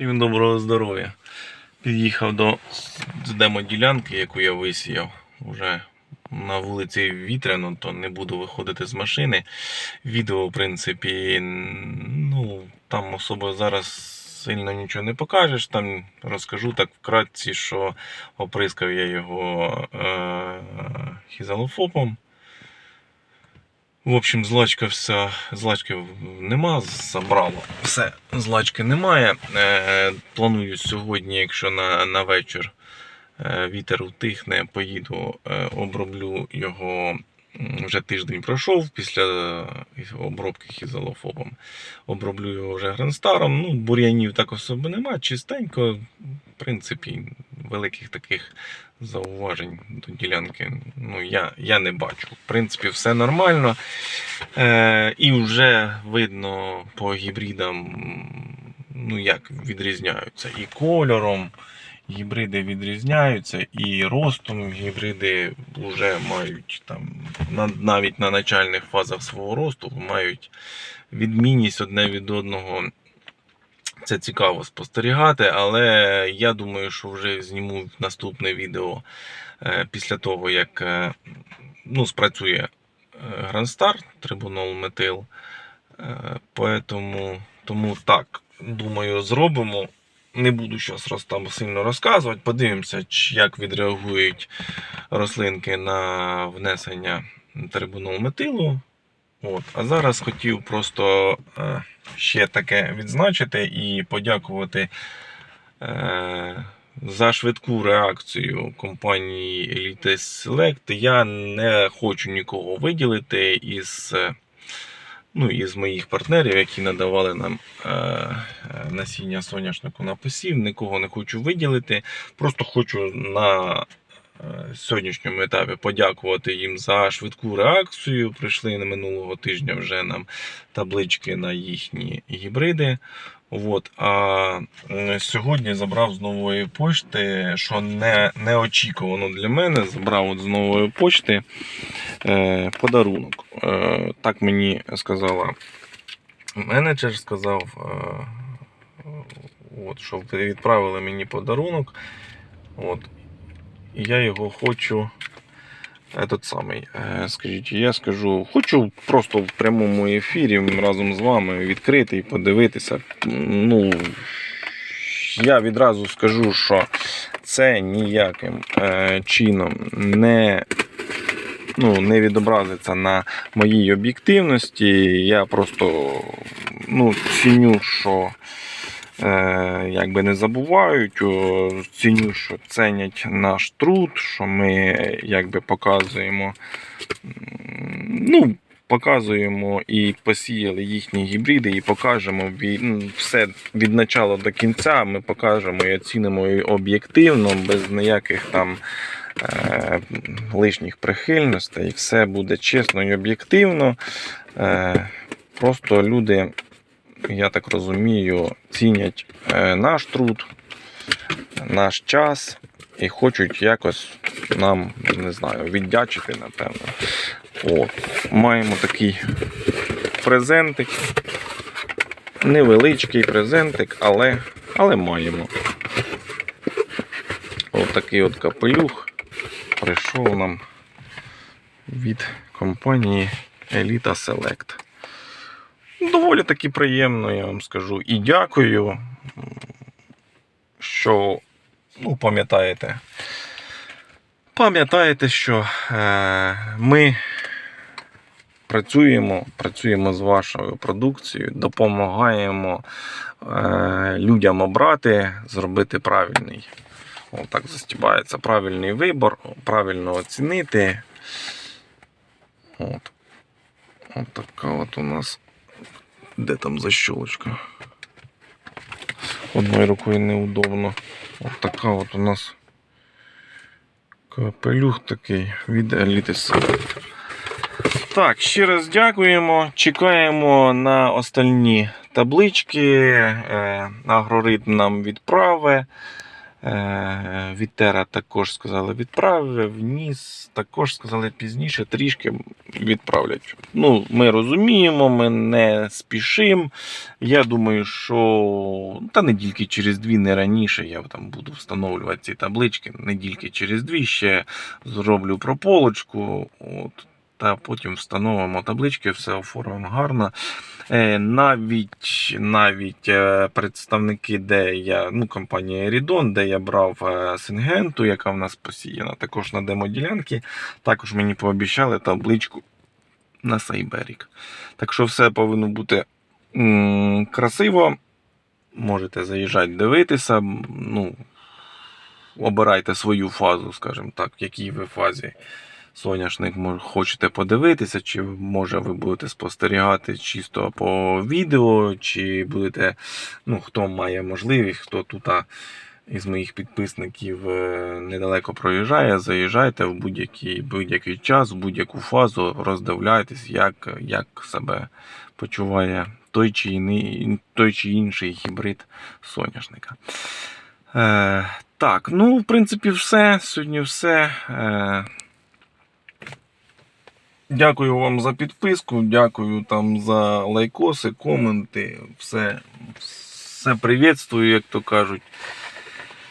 Всім доброго здоров'я. Під'їхав до демоділянки, яку я висіяв. Уже на вулиці вітряно, то не буду виходити з машини. Відео, в принципі, ну, там особо зараз сильно нічого не покажеш. Там розкажу так вкратці, що оприскав я його е- хізалофопом. В общем, злачка вся, злачки нема, забрало. Все, злачки немає. Е, планую сьогодні, якщо на, на вечір е, вітер утихне, поїду, е, оброблю його. Вже тиждень пройшов після е, обробки хізалофобом. Оброблю його вже гранстаром. Ну, бур'янів так особо нема, чистенько. В принципі, великих таких зауважень до ділянки ну, я, я не бачу. В принципі, все нормально. Е, і вже видно по гібридам, ну як відрізняються і кольором. Гібриди відрізняються, і ростом гібриди вже мають там навіть на начальних фазах свого росту мають відмінність одне від одного. Це цікаво спостерігати, але я думаю, що вже зніму наступне відео е, після того, як е, ну, спрацює Грандстар, трибунол метил. Поэтому, тому так, думаю, зробимо. Не буду зараз там сильно розказувати. Подивимося, як відреагують рослинки на внесення трибунол метилу. От. А зараз хотів просто е, ще таке відзначити і подякувати е, за швидку реакцію компанії Elite Select. Я не хочу нікого виділити із, е, ну, із моїх партнерів, які надавали нам насіння соняшнику на посів. Нікого не хочу виділити. Просто хочу на сьогоднішньому етапі подякувати їм за швидку реакцію. Прийшли на минулого тижня вже нам таблички на їхні гібриди. От, а сьогодні забрав з нової почти, що не, неочікувано для мене. Забрав от з нової почти е, подарунок. Е, так мені сказала менеджер, сказав, е, от, що відправили мені подарунок. От, я його хочу. Этот самий, е, скажіть, я скажу, хочу просто в прямому ефірі разом з вами відкрити і подивитися. Ну, я відразу скажу, що це ніяким е, чином не, ну, не відобразиться на моїй об'єктивності. Я просто ну, ціню, що якби не забувають, ціню, що ценять наш труд, що ми якби показуємо. Ну, Показуємо і посіяли їхні гібриди, і покажемо ну, все від начала до кінця. Ми покажемо і оцінимо і об'єктивно, без ніяких там е, лишніх прихильностей. Все буде чесно і об'єктивно. Е, просто люди я так розумію, цінять е, наш труд, наш час і хочуть якось нам, не знаю, віддячити, напевно. От. Маємо такий презентик. Невеличкий презентик, але, але маємо. От такий от капелюх прийшов нам від компанії Elita Select. Доволі таки приємно, я вам скажу. І дякую, що ну, пам'ятаєте. Пам'ятаєте, що е, ми працюємо, працюємо з вашою продукцією, допомагаємо е, людям обрати, зробити правильний. Отак застібається правильний вибор, правильно оцінити. От. От така от у нас де там защолочка? Одною рукою неудобно. От така от у нас капелюх такий від EliteS. Так, ще раз дякуємо. Чекаємо на остальні таблички. Е, Агроритм нам відправи. Е, Вітера також сказали відправив, ніс також сказали пізніше, трішки відправлять. Ну, ми розуміємо, ми не спішимо. Я думаю, що та недільки через дві, не раніше я там буду встановлювати ці таблички. Недільки через дві ще зроблю прополочку. От, та потім встановимо таблички, все оформимо гарно. Е, Навіть, навіть е, представники, де я, ну, компанія Рідон, де я брав Сингенту, яка в нас посіяна, також на демоділянки, також мені пообіцяли табличку на Сайберік. Так що все повинно бути м, красиво. Можете заїжджати, дивитися. Ну, обирайте свою фазу, скажімо так, в якій ви фазі соняшник хочете подивитися, чи може ви будете спостерігати чисто по відео, чи будете, ну, хто має можливість, хто тут із моїх підписників е, недалеко проїжджає, заїжджайте в будь-який, будь-який час, в будь-яку фазу, роздивляйтесь, як, як себе почуває той чи, іний, той чи інший гібрид соняшника. Е, так, ну, в принципі, все. Сьогодні все. Е, Дякую вам за підписку, дякую там за лайкоси, коменти. Все, все привітствую, як то кажуть.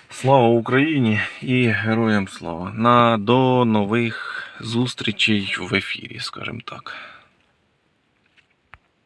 Слава Україні і героям слава. На до нових зустрічей в ефірі, скажімо так.